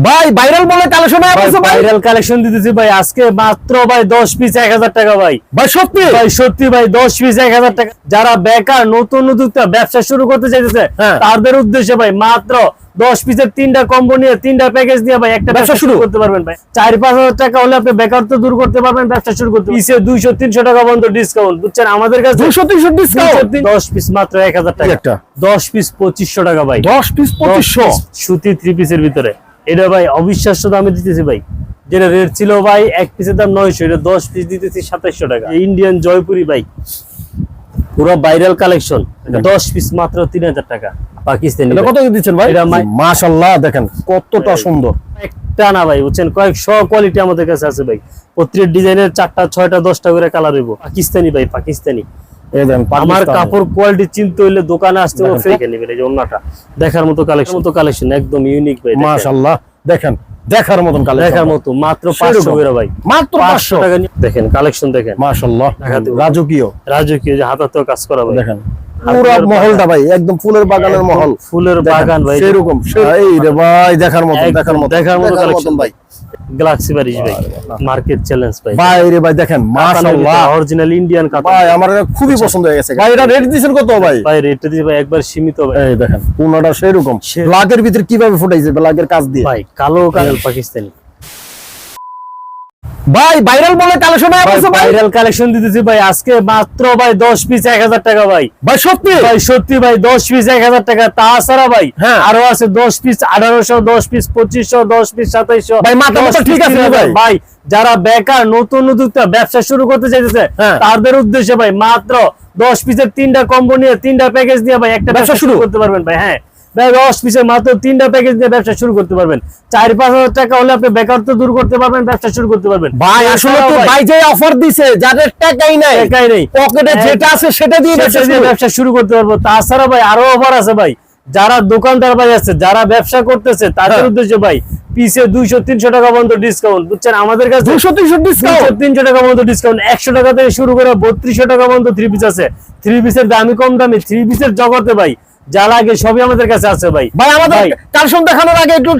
ভাই ভাইরাল বলে কালেকশন আছে ভাই ভাইরাল কালেকশন দিতেছি ভাই আজকে মাত্র ভাই দশ পিস এক হাজার টাকা ভাই। ভাই সত্যি? ভাই সত্যি ভাই দশ পিস এক হাজার টাকা। যারা বেকার নতুন উদ্যোক্তা ব্যবসা শুরু করতে চাইতেছে হ্যাঁ। তাদের উদ্দেশ্যে ভাই মাত্র দশ পিসের তিনটা কম্বো নিয়ে তিনটা প্যাকেজ দিয়ে ভাই একটা ব্যবসা শুরু? করতে পারবেন ভাই। চার পাঁচ হাজার টাকা হলে আপনি বেকার তো দূর করতে পারবেন ব্যবসা শুরু করতে পিসে দুইশো তিনশো টাকা পর্যন্ত ডিসকাউন্ট বুঝছেন? আমাদের কাছে দুশো তিনশো ডিসকাউন্ট দশ পিস মাত্র এক হাজার টাকা। একটা। দশ পিস পঁচিশশো টাকা ভাই। দশ পিস পঁচিশশো? 10 সুতি থ্রি পিসের ভিতরে। এটা ভাই অবিশ্বাস্য দামে দিতেছি ভাই। যেটা রেট ছিল ভাই এক পিসের দাম নয়শো এটা দশ পিস দিতেছি সাতাইশশো টাকা। ইন্ডিয়ান জয়পুরি ভাই পুরো ভাইরাল কালেকশন দশ পিস মাত্র তিন হাজার টাকা। পাকিস্তানি কত দিচ্ছেন ভাই? মাশাল্লাহ দেখেন কতটা সুন্দর। একটা না ভাই বুঝছেন? কয়েক শ কোয়ালিটি আমাদের কাছে আছে ভাই। প্রত্যেক ডিজাইনের চারটা ছয়টা দশটা করে কালার হইব। পাকিস্তানি ভাই পাকিস্তানি। আমার কাপড় কোয়ালিটি চিনতে হইলে দোকানে আসতে দেখেন ফেকে নেবেন এই যে অন্যটা দেখার মতো কালেকশন মতো কালেকশন একদম ইউনিক ভাই দেখেন। দেখার মতন কালেকশন দেখার মতো মাত্র। করে ভাই। মাত্র পাঁচশো পাঁচশো। টাকা দেখেন কালেকশন দেখেন। মাশাল্লাহ রাজকীয়। রাজকীয় যে হাতাতেও কাজ করা ভাই। দেখেন পুরো মহলটা ভাই একদম ফুলের বাগানের মহল। ফুলের বাগান ভাই। সেরকম এই রে ভাই দেখার একদম দেখার মতন। দেখার মতো কালেকশন ভাই। গ্যালাক্সি বারিশ ভাই মার্কেট চ্যালেঞ্জ ভাই। ভাই রে ভাই দেখেন মাশাআল্লাহ। অরিজিনাল ইন্ডিয়ান কাতান ভাই আমার খুবই পছন্দ হয়ে গেছে ভাই এটা রেট দিছেন কত ভাই? ভাই রেট দিছি ভাই একবার সীমিত ভাই। এই দেখেন পুনাটা সেরকম। সে- ব্ল্যাকের ভিতরে কীভাবে ফুটাইছে? ব্ল্যাকের কাজ দিয়ে। ভাই কালো কাল পাকিস্তানি। ভাই ভাইরাল বলে কালেকশন ভাইরাল কালেকশন দিতেছি ভাই। আজকে মাত্র ভাই দশ পিস এক হাজার টাকা ভাই। ভাই সত্যি? ভাই সত্যি ভাই দশ পিস এক হাজার টাকা। তাছাড়া ভাই হ্যাঁ। আরও আছে দশ পিস আঠারোশো দশ পিস পঁচিশশো দশ পিস সাতাইশশো ভাই, মাথা ঠিক আছে ভাই। ভাই। যারা বেকার নতুন উদ্যোক্তা ব্যবসা শুরু করতে চাইতেছে হ্যাঁ। তাদের উদ্দেশ্যে ভাই মাত্র দশ পিসের তিনটা কম্বো নিয়ে তিনটা প্যাকেজ দিয়ে ভাই একটা ব্যবসা শুরু। করতে পারবেন ভাই হ্যাঁ। ভাই দশ পিসের মাত্র তিনটা প্যাকেজ দিয়ে ব্যবসা শুরু করতে পারবেন। চার পাঁচ হাজার টাকা হলে আপনি বেকার তো দূর করতে পারবেন ব্যবসা শুরু করতে পারবেন। ভাই আসলে তো ভাই যে অফার দিছে যাদের টাকাই নাই টাকাই নেই। পকেটে হ্যাঁ, যেটা আছে সেটা দিয়ে ব্যবসা শুরু। করতে পারব। তাছাড়া ভাই আরও অফার আছে ভাই। যারা দোকানদার ভাই আছে যারা ব্যবসা করতেছে তাদের হ্যাঁ। উদ্দেশ্যে ভাই পিসে দুইশো তিনশো টাকা পর্যন্ত ডিসকাউন্ট বুঝছেন? আমাদের কাছে দুশো তিনশো ডিসকাউন্ট তিনশো টাকা পর্যন্ত ডিসকাউন্ট একশো টাকা থেকে শুরু করে বত্রিশশো টাকা পর্যন্ত থ্রি পিস আছে। থ্রি পিসের দামি কম দামি থ্রি পিসের জগতে ভাই যা লাগে সবই আমাদের কাছে আছে ভাই। ভাই আমাদের কালেকশন দেখানোর আগে একটু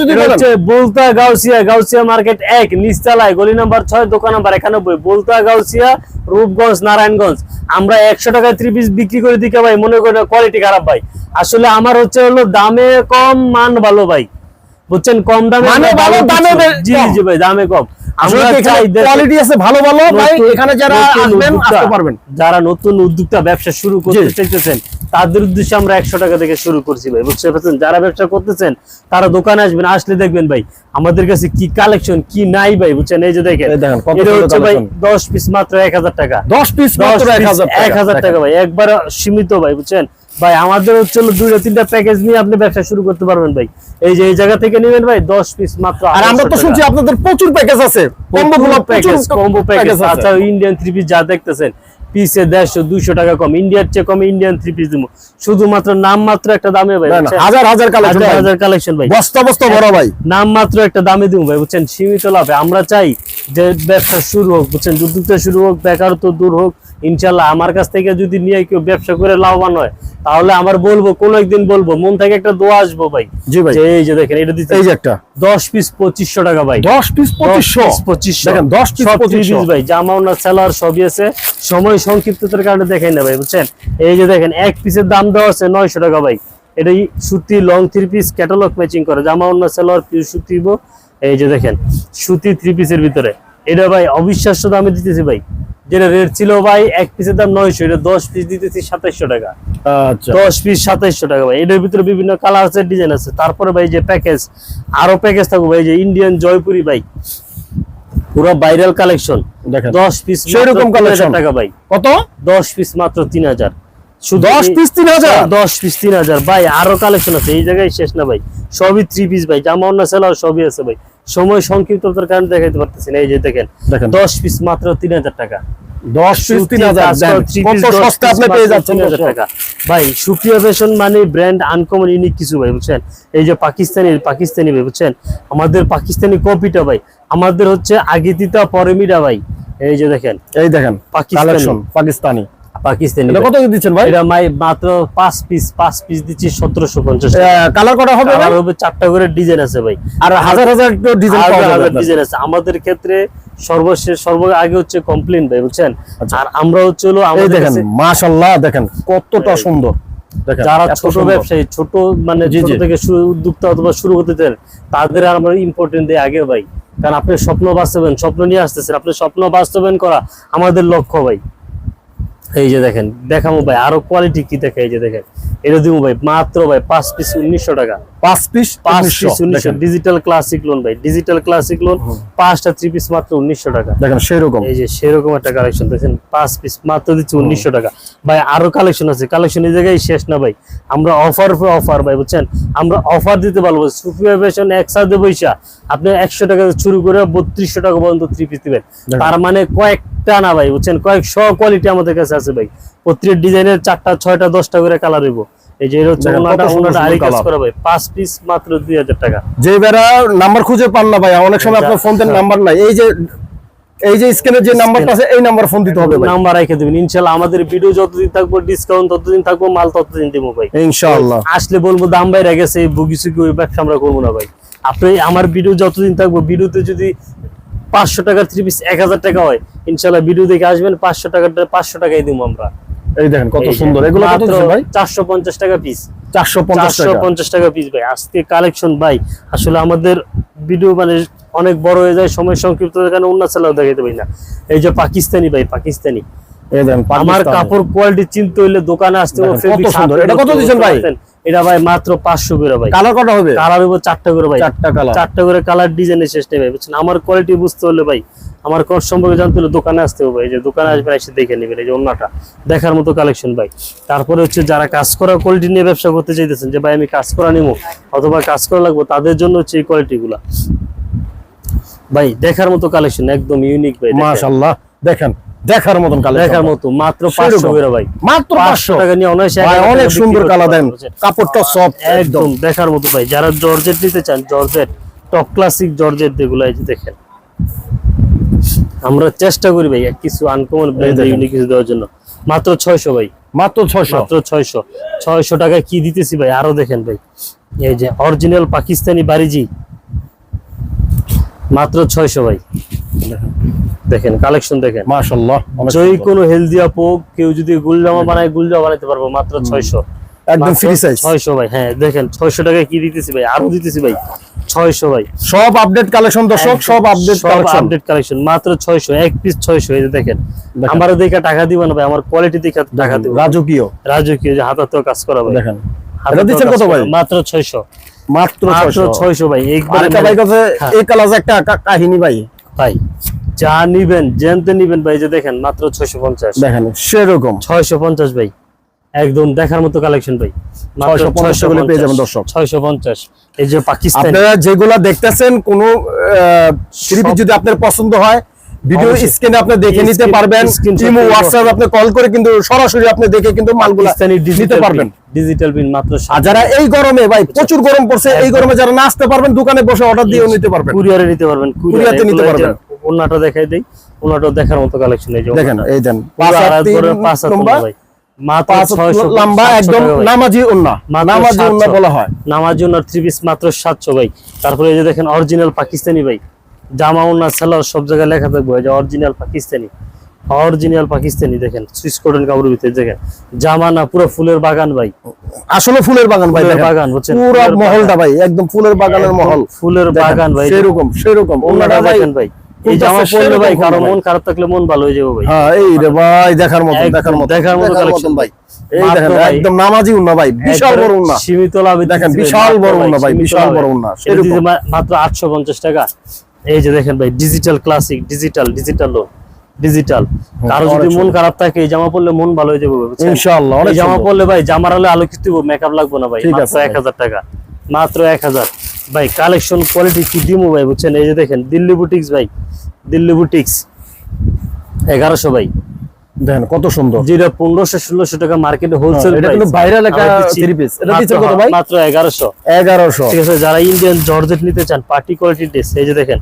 যদি বলেন। হচ্ছে বলতা গাউসিয়া গাউসিয়া মার্কেট এক নিচতলায় গলি নাম্বার ছয় দোকান নাম্বার একানব্বই বলতা গাউসিয়া রূপগঞ্জ নারায়ণগঞ্জ। আমরা একশো টাকায় থ্রি পিস বিক্রি করে দিকে ভাই? মনে করি কোয়ালিটি খারাপ ভাই। আসলে আমার হচ্ছে হলো দামে কম মান ভালো ভাই। বুঝছেন? কম দামে মানে ভালো, দামে জি জি ভাই দামে কম। আমরা চাই কোয়ালিটি আছে ভালো ভালো ভাই। এখানে যারা নতুন আসবেন আসতে পারবেন। যারা নতুন উদ্যোক্তা ব্যবসা শুরু করতে। চাইতেছেন তাদের উদ্দেশ্যে আমরা একশো টাকা থেকে শুরু করছি ভাই বুঝতে পারছেন? যারা ব্যবসা করতেছেন তারা দোকানে আসবেন আসলে দেখবেন ভাই আমাদের কাছে কি কালেকশন কি নাই ভাই বুঝছেন? এই যে দেখেন এটা হচ্ছে ভাই দশ পিস মাত্র এক হাজার টাকা। দশ পিস এক হাজার টাকা ভাই একবার সীমিত ভাই বুঝছেন? ভাই আমাদের হচ্ছে দুইটা তিনটা প্যাকেজ নিয়ে আপনি ব্যবসা শুরু করতে পারবেন ভাই। এই যে এই জায়গা থেকে নেবেন ভাই দশ পিস মাত্র আর আমরা তো শুনছি আপনাদের প্রচুর প্যাকেজ আছে। কম্বো প্যাকেজ কম্বো প্যাকেজ আচ্ছা ইন্ডিয়ান থ্রি পিস যা দেখতেছেন পিসে দেড়শো দুইশো টাকা কম। ইন্ডিয়ার চেয়ে কম ইন্ডিয়ান থ্রি পিস দিব। শুধুমাত্র নাম মাত্র একটা দামে ভাই? হাজার হাজার কালেকশন হাজার হাজার কালেকশন ভাই। বস্তা বস্তা বড় ভাই। নাম মাত্র একটা দামে দিব ভাই বুঝছেন? সীমিত লাভে। আমরা চাই যে ব্যবসা শুরু হোক বুঝছেন? উদ্যোগটা শুরু হোক বেকারত্ব দূর হোক ইনশাল্লাহ আমার কাছ থেকে যদি নিয়ে কেউ ব্যবসা করে লাভবান হয় তাহলে আমার বলব কোন একদিন বলব মন থেকে একটা দোয়া আসব ভাই। জি ভাই। এই যে দেখেন এটা দিতে এই যে একটা। দশ পিস পঁচিশশো টাকা ভাই। দশ পিস পঁচিশশো? পঁচিশশো। দেখেন দশ পিস সব পঁচিশশো। 30 ভাই জামা ওনার সেলার সবই আছে। সময় সংক্ষিপ্ততার কারণে দেখেন না ভাই বুঝছেন? এই যে দেখেন এক পিসের দাম দেওয়া আছে নয়শো টাকা ভাই। এটাই সুতি long three piece catalogue matching করে জামা ওনার সেলার পিস সুতিবো এই যে দেখেন সুতি থ্রি পিসের ভিতরে। এটা ভাই অবিশ্বাস্য দামে দিতেছি ভাই। যেটা রেট ছিল ভাই এক পিসের দাম নয়শো এটা দশ পিস দিতেছি সাতাইশশো টাকা। আচ্ছা। দশ পিস সাতাইশশো টাকা ভাই। এটার ভিতরে বিভিন্ন কালার আছে ডিজাইন আছে। তারপরে ভাই যে প্যাকেজ আরও প্যাকেজ থাকব ভাই যে ইন্ডিয়ান জয়পুরি ভাই। পুরো ভাইরাল কালেকশন দশ পিস সেরকম collection। টাকা ভাই। কত? দশ পিস মাত্র তিন হাজার। শুধু দশ পিস তিন হাজার? দশ পিস তিন হাজার। ভাই আরও কালেকশন আছে। এই জায়গায় শেষ না ভাই। সবই থ্রি পিস ভাই। জামা অন্য সেলার সবই আছে ভাই। সময় সংক্ষিপ্ততার কারণে দেখাইতে পারতেছি না। এই যে দেখেন দশ পিস মাত্র তিন হাজার টাকা। দশ পিস তিন হাজার দেন। কত সস্তা আপনি পেয়ে যাচ্ছেন দর্শক। টাকা। ভাই সুপ্রিয়া ফ্যাশন মানে ব্র্যান্ড আনকমন ইউনিক কিছু ভাই বুঝছেন? এই যে পাকিস্তানি পাকিস্তানি ভাই বুঝছেন? আমাদের পাকিস্তানি কপিটা ভাই আমাদের হচ্ছে আগে দিতা পরে মিটা ভাই। এই যে দেখেন এই দেখেন পাকিস্তানি। পাকিস্তানি এটা ভাই। কত দিচ্ছেন ভাই? এটা মাই মাত্র পাঁচ পিস পাঁচ পিস দিচ্ছি সতেরোশো পঞ্চাশ কালার করা হবে কালার হবে চারটা করে ডিজাইন আছে ভাই। আর হাজার হাজার ডিজাইন পাওয়া যাবে ডিজাইন আছে। আমাদের ক্ষেত্রে সর্বশেষ সর্ব আগে হচ্ছে কমপ্লেন ভাই বুঝছেন? আর আমরা হচ্ছে হলো আচ্ছা। আমাদের দেখেন মাশাআল্লাহ দেখেন কতটা সুন্দর। যারা ছোট ব্যবসায়ী ছোট মানে ছোট থেকে উদ্যোক্তা অথবা শুরু করতে চান তাদের আমরা ইম্পর্টেন্ট দিই আগে ভাই। কারণ আপনি স্বপ্ন বাস্তবায়ন স্বপ্ন নিয়ে আসতেছেন। আপনি স্বপ্ন বাস্তবায়ন করা আমাদের লক্ষ্য ভাই। এই যে দেখেন দেখাবো ভাই আরও কোয়ালিটি কি দেখে এই যে দেখেন। এটা দিব ভাই মাত্র ভাই পাঁচ পিস উনিশশো টাকা। পাঁচ পিস পাঁচ পিস উনিশশো ডিজিটাল ক্লাসিক লোন ভাই ডিজিটাল ক্লাসিক লোন পাঁচটা থ্রি পিস মাত্র উনিশশো টাকা। দেখেন সেই রকম এই যে সেরকম একটা কালেকশন দেখেন পাঁচ পিস মাত্র দিচ্ছি উনিশশো টাকা। ভাই আরও কালেকশন আছে কালেকশন এই জায়গায় শেষ না ভাই। আমরা অফার অফার ভাই বুঝছেন? আমরা অফার দিতে পারব সুফিয়া ফ্যাশন একসাথে পয়সা আপনি একশো টাকা শুরু করে বত্রিশশো টাকা পর্যন্ত থ্রি পিস দিবেন। তার মানে কয়েকটা না ভাই বুঝছেন? কয়েকশো কোয়ালিটি আমাদের কাছে আছে ভাই। প্রত্যেক ডিজাইনের চারটা ছয়টা দশটা করে কালার হইব। এই যে হচ্ছে ওনাটা ওনাটা আরি কাজ করা ভাই পাঁচ পিস মাত্র দুই হাজার টাকা। যে বেড়া নাম্বার খুঁজে পান না ভাই অনেক সময় আপনার ফোন। নাম্বার নাই। এই যে এই যে স্ক্রিনে যে নাম্বারটা আছে এই নাম্বার ফোন দিতে হবে ভাই। নাম্বার রেখে দেবেন। ইনশাল্লাহ আমাদের ভিডিও যতদিন থাকব ডিসকাউন্ট ততদিন থাকব মাল ততদিন দিব ভাই। ইনশাআল্লাহ আসলে বলব দাম বাইরে গেছে এই বুগি সুগি ওই ব্যবসা আমরা করব না ভাই। আপনি আমার ভিডিও যতদিন থাকব ভিডিওতে যদি পাঁচশো টাকার থ্রি পিস এক হাজার টাকা হয় ইনশাল্লাহ ভিডিও দেখে আসবেন পাঁচশো টাকাটা পাঁচশো টাকাই দিব আমরা। এই দেখেন কত সুন্দর। এগুলো কত ভাই? টাকা পিস টাকা। পিস ভাই। আজকে কালেকশন ভাই আসলে আমাদের ভিডিও মানে অনেক বড় হয়ে যায় সময় সংক্ষিপ্ত কারণে অন্য সেলাও দেখাতে পারি না। এই যে পাকিস্তানি ভাই পাকিস্তানি। দেখেন আমার কাপড় কোয়ালিটি চিনতে হইলে দোকানে আসতে হবে সুন্দর। এটা কত ভাই? এটা ভাই মাত্র পাঁচশো করে ভাই। কালার কটা হবে? কালার হইব চারটা করে ভাই। চারটা কালার চারটা করে কালার ডিজাইনের শেষ নেই ভাই বুঝছেন? আমার কোয়ালিটি বুঝতে হলে ভাই আমার কোর্স সম্পর্কে জানতে হলে দোকানে আসতে হবে। এই যে দোকানে আসবেন এসে দেখে নেবেন। এই যে অন্যটা দেখার মতো কালেকশন ভাই। তারপরে হচ্ছে যারা কাজ করা কোয়ালিটি নিয়ে ব্যবসা করতে চাইতেছেন যে ভাই আমি কাজ করা নিবো অথবা কাজ করা লাগবো তাদের জন্য হচ্ছে এই কোয়ালিটি গুলা। ভাই দেখার মতো কালেকশন একদম ইউনিক ভাই। মাশাআল্লাহ দেখেন দেখার মতন কালার দেখার মতো মাত্র পাঁচশো করে ভাই। মাত্র পাঁচশো পাঁচশো। টাকা নিয়ে অনায়াসে অনেক সুন্দর কালার দেন। কাপড়টা সব একদম দেখার মতো ভাই। যারা জর্জেট নিতে চান জর্জেট টপ ক্লাসিক জর্জেট যেগুলো এই যে দেখেন। আমরা চেষ্টা করি ভাই কিছু আনকমন ব্র্যান্ড ইউনিক কিছু দেওয়ার জন্য। মাত্র ছয়শো ভাই। মাত্র ছয়শো? মাত্র ছয়শো। ছয়শো টাকায় কি দিতেছি ভাই? আরও দেখেন ভাই। এই যে অরিজিনাল পাকিস্তানি বাড়িজি মাত্র ছয়শো ভাই। দেখেন কালেকশন দেখেন। মাশাআল্লাহ অনেক যে সুন্দর। কোনো হেলদি আপো কেউ যদি গুলজামা বানায় গুলজামা বানাইতে পারব মাত্র ছয়শো। একদম ফ্রি সাইজ ছয়শো ভাই হ্যাঁ দেখেন ছয়শো টাকায় কি দিতেছি ভাই? আরও দিতেছি ভাই। ছয়শো ভাই। সব আপডেট কালেকশন দর্শক সব আপডেট কালেকশন আপডেট কালেকশন মাত্র ছয়শো এক পিস ছয়শো এই যে দেখেন। দেখেন। দেখে টাকা দিব না ভাই আমার কোয়ালিটি দেখে টাকা দিব। রাজকীয়। রাজকীয় যে হাতাতেও কাজ করা ভাই। দেখেন। হাতাতেও দিচ্ছেন কত ভাই? মাত্র ভাই একবারে আরেকটা ভাই কাছে হ্যাঁ। এই একটা কাহিনী ভাই। ভাই যা নিবেন জেনতে নিবেন ভাই যে দেখেন মাত্র ছয়শো পঞ্চাশ। দেখেন সেরকম। ছয়শো পঞ্চাশ ভাই। একদম দেখার মতো কালেকশন ভাই। পেয়ে যাবেন দর্শক। ছয়শো পঞ্চাশ। এই যে পাকিস্তান। আপনারা যেগুলা দেখতেছেন কোন যদি আপনার পছন্দ হয় ভিডিও স্ক্রিনে আপনি দেখে নিতে পারবেন। ইমো হোয়াটসঅ্যাপ আপনি কল করে কিন্তু সরাসরি আপনি দেখে কিন্তু মালগুলা নিতে পারবেন। ডিজিটাল বিল মাত্র আর যারা এই গরমে ভাই প্রচুর গরম পড়ছে এই গরমে যারা না আসতে পারবেন দোকানে বসে অর্ডার দিয়েও নিতে পারবেন। কুরিয়ারে নিতে পারবেন কুরিয়ারে নিতে পারবেন। ওনাটা দেখাই দেই। ওনাটা দেখার মতো কালেকশন এই যে দেখেন এই দেন পাঁচ হাত ভাই। মাত্র পাঁচ হাত 600 লম্বা একদম নামাজি উন্না। নামাজি উন্না বলা হয়। নামার জন্য থ্রি পিস মাত্র সাতশো ভাই। তারপরে এই যে দেখেন অরিজিনাল পাকিস্তানি ভাই। জামা উন্না সেলার সব জায়গায় লেখা থাকবে। যে অরিজিনাল পাকিস্তানি। অরিজিনাল পাকিস্তানি দেখেন কটন কাপড়ের ভিতরে দেখেন। জামা না পুরো ফুলের বাগান ভাই। আসলে ফুলের বাগান ভাই বাগান বুঝছেন? পুরো মহলটা ভাই একদম ফুলের বাগানের মহল। ফুলের বাগান ভাই। সেরকম সেরকম। ওনারা ওনারা দেখেন ভাই। এই জামা পরলে ভাই কারও মন খারাপ থাকলে মন ভালো হয়ে যাবে ভাই। হ্যাঁ এই রে ভাই দেখার মতো দেখার মতো দেখার মতো collection ভাই। এই দেখেন একদম নামাজি উন্না ভাই বিশাল বড় উন্না সীমিত লাভে দেখেন, বিশাল বড় উন্না ভাই, বিশাল বড় উন্না, এটা সেরকম। দিতে মা- মাত্র আটশো পঞ্চাশ টাকা। এই যে দেখেন ভাই digital classic digital digital lawn digital কারও যদি মন খারাপ থাকে এই জামা পরলে মন ভালো হয়ে যাবে? ইনশাআল্লাহ জামা। পরলে ভাই জামার হলে আলোকিত মেকআপ লাগবে না ভাই মাত্র। এক হাজার টাকা। মাত্র এক হাজার। ভাই কালেকশন কোয়ালিটি কি দিমু ভাই বুঝছেন? এই যে দেখেন দিল্লি বুটিক্স ভাই দিল্লি বুটিক্স এগারোশো ভাই। দেখেন কত সুন্দর। যেটা পনেরোশো ষোলোশো টাকা মার্কেটে হোলসেল এটা কিন্তু ভাইরাল একটা থ্রি পিস এটা দিচ্ছেন কত ভাই? মাত্র এগারোশো। এগারোশো। ঠিক আছে যারা ইন্ডিয়ান জর্জেট নিতে চান পার্টি কোয়ালিটি ড্রেস এই যে দেখেন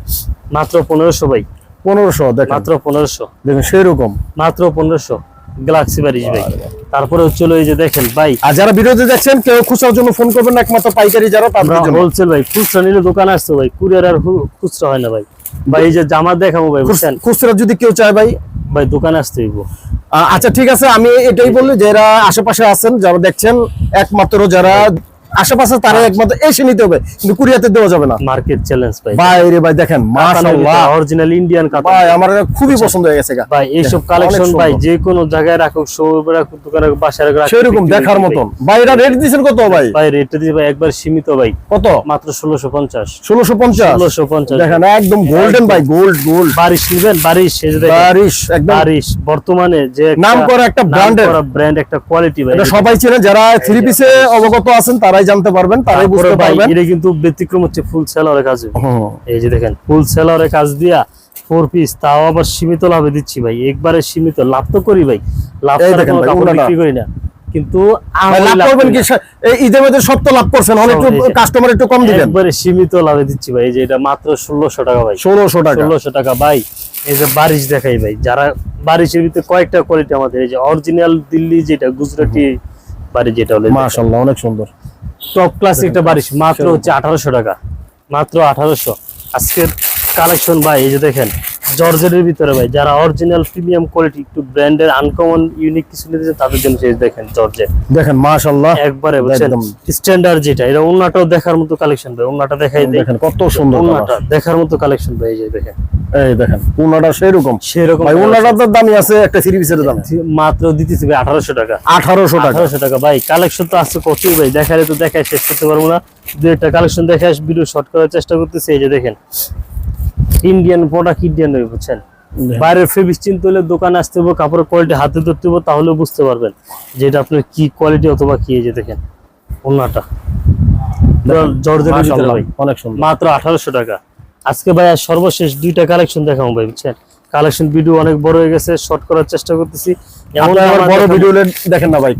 মাত্র পনেরোশো ভাই। পনেরোশো দেখেন। মাত্র পনেরোশো। দেখেন সেরকম। মাত্র পনেরোশো। গ্যালাক্সি বারিশ ভাই তারপরে হচ্ছে এই যে দেখেন ভাই। আর যারা ভিডিওতে দেখছেন কেউ খুচরার জন্য ফোন করবেন না একমাত্র পাইকারি যারা হোলসেল ভাই খুচরা নিলে দোকান আসতো ভাই কুরিয়ার আর খুচরা হয় না ভাই। ভাই এই যে জামা দেখাবো ভাই বুঝছেন? খুচরা যদি কেউ চায় ভাই। ভাই দোকানে আসতে হইব। আচ্ছা ঠিক আছে আমি এটাই বললি যারা আশেপাশে আছেন যারা দেখছেন একমাত্র যারা আশেপাশে তারা একমাত্র এসে নিতে হবে কিন্তু কুরিয়াতে দেওয়া যাবে না। মার্কেট চ্যালেঞ্জ ভাই। ভাই রে ভাই দেখেন মাশাআল্লাহ। অরিজিনাল ইন্ডিয়ান কাতান ভাই আমার খুবই পছন্দ হয়ে গেছে ভাই কালেকশন ভাই যে কোনো জায়গায় রাখুক শোরুমে দোকানে বাসায় সেরকম দেখার মতন। ভাই। এটা রেট কত ভাই? ভাই দিয়ে ভাই একবার সীমিত ভাই। কত? মাত্র ষোলোশো পঞ্চাশ। ষোলোশো পঞ্চাশ? ষোলোশো পঞ্চাশ। দেখেন একদম গোল্ডেন ভাই গোল্ড গোল্ড বারিশ নিবেন বারিশ এই যে বারিশ একদম। বারিশ বর্তমানে যে নাম করা একটা এর। ব্র্যান্ড একটা কোয়ালিটি ভাই এটা সবাই চেনে যারা থ্রি পিসে অবগত আছেন তারাই জানতে পারবেন তারাই বুঝতে পারবেন। এটা কিন্তু ব্যতিক্রম হচ্ছে ফুল সেলারের কাজ। হুম। এই যে দেখেন ফুল সেলারের কাজ দিয়া ফোর পিস তাও আবার সীমিত লাভে দিচ্ছি ভাই। একবারে সীমিত লাভ তো করি ভাই। লাভ বিক্রি করি না। কিন্তু লাভ করবেন কি? ঈদের মধ্যে সব তো লাভ করছেন অনেক কাস্টমার একটু কম দিবেন। একবারে সীমিত লাভে দিচ্ছি ভাই এই যে এটা মাত্র ষোলোশো টাকা ভাই। ষোলোশো টাকা। ষোলোশো টাকা। ভাই এই যে বারিশ দেখাই ভাই যারা বারিশের ভিতরে কয়েকটা কোয়ালিটি আমাদের এই যে অরিজিনাল দিল্লি যেটা গুজরাটি বাড়ি যেটা হলো মাশাআল্লাহ অনেক সুন্দর। টপ ক্লাস একটা বারিশ মাত্র হচ্ছে আঠারোশো টাকা। মাত্র আঠারোশো। আজকের কালেকশন ভাই এই যে দেখেন জর্জেটের ভিতরে ভাই যারা অরিজিনাল প্রিমিয়াম কোয়ালিটি একটু ব্র্যান্ডের আনকমন ইউনিক কিছু নিতে চান, তাদের জন্য সেই দেখেন জর্জেট। দেখেন মাশাআল্লাহ। একবারে একদম। স্ট্যান্ডার্ড যেটা এটা অন্যটাও দেখার মতো কালেকশন ভাই অন্যটা দেখাই দেখেন কত সুন্দর অন্যটা দেখার মতো কালেকশন ভাই এই যে দেখেন। এই দেখেন উনাটা সেরকম। সেরকম ভাই তো দামই আছে একটা থ্রি পিসের দাম মাত্র দিতেছি ভাই আঠারোশো টাকা। আঠারোশো টাকা। আঠারোশো টাকা। ভাই কালেকশন তো আছে কতই ভাই দেখালে তো দেখায় শেষ করতে পারব না। দু একটা কালেকশন দেখায় ভিডিও শর্ট করার চেষ্টা করতেছি এই যে দেখেন। ইন্ডিয়ান প্রোডাক্ট ইন্ডিয়ান রয়ে বুঝছেন? বাইরের ফেব্রিক চিনতে হলে দোকানে আসতে হবে কাপড়ের কোয়ালিটি হাতে ধরতে হবে তাহলে বুঝতে পারবেন যে এটা আপনার কি কোয়ালিটি অথবা কি এই যে দেখেন ওনাটা অনেক সুন্দর। মাত্র আঠারোশো টাকা। আজকে ভাই সর্বশেষ দুইটা কালেকশন দেখাবো ভাই বুঝছেন? কালেকশন ভিডিও অনেক বড় হয়ে গেছে শর্ট করার চেষ্টা করতেছি। এমন বড় ভিডিও দেখেন না ভাই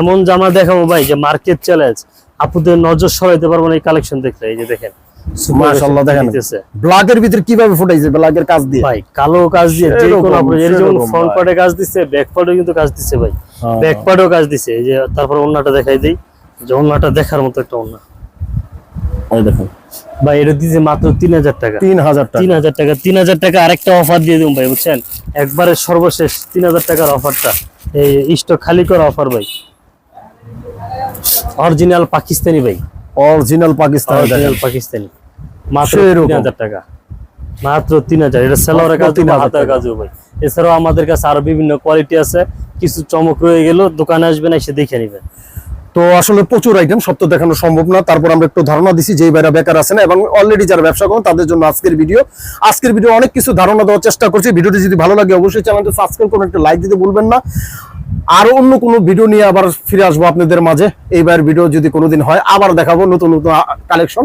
এমন জামা দেখাবো ভাই যে মার্কেট চ্যালেঞ্জ আপুদের নজর সরাইতে পারব না এই কালেকশন দেখলে এই যে দেখেন। মাশাআল্লাহ দেখেন। ব্ল্যাকের ভিতরে কীভাবে ফুটাইছে ব্ল্যাকের কাজ দিয়ে। ভাই কালো কাজ দিয়ে যে সেরকম, কোনো এর যেমন ফ্রন্ট পার্টে কাজ দিচ্ছে ব্যাক পার্টে কিন্তু কাজ দিচ্ছে ভাই। ব্যাক পার্টেও কাজ দিচ্ছে এই যে তারপর ওন্নাটা দেখাই দেই। যে ওন্নাটা দেখার মতো একটা ওন্না ওই দেখেন। ভাই এটা দিচ্ছে মাত্র তিন হাজার টাকা। তিন হাজার টাকা। তিন হাজার টাকা তিন হাজার টাকা আরেকটা অফার দিয়ে দিন ভাই বুঝছেন? একবারে সর্বশেষ তিন হাজার টাকার অফারটা এই স্টক খালি করা অফার ভাই। অরিজিনাল পাকিস্তানি ভাই। Original Pakistani original Pakistani. মাত্র। তিন হাজার টাকা। মাত্র তিন হাজার। এটা সেলোয়ারের কাজ হাতের। কাজও ভাই। এছাড়াও আমাদের কাছে আরও বিভিন্ন কোয়ালিটি আছে। কিছু চমক রয়ে গেল দোকানে আসবেন এসে দেখে নিবেন তো আসলে প্রচুর আইটেম সব তো দেখানো সম্ভব না। তারপর আমরা একটু ধারণা দিছি যেই ভাইরা বেকার আছেন এবং অলরেডি যারা ব্যবসা করেন তাদের জন্য আজকের ভিডিও আজকের ভিডিও অনেক কিছু ধারণা দেওয়ার চেষ্টা করছি। ভিডিওটি যদি ভালো লাগে অবশ্যই চ্যানেলটা সাবস্ক্রাইব করুন একটা লাইক দিতে ভুলবেন না। আরও অন্য কোনো ভিডিও নিয়ে আবার ফিরে আসব আপনাদের মাঝে। এইবার ভিডিও যদি কোনোদিন হয় আবার দেখাবো নতুন নতুন কালেকশন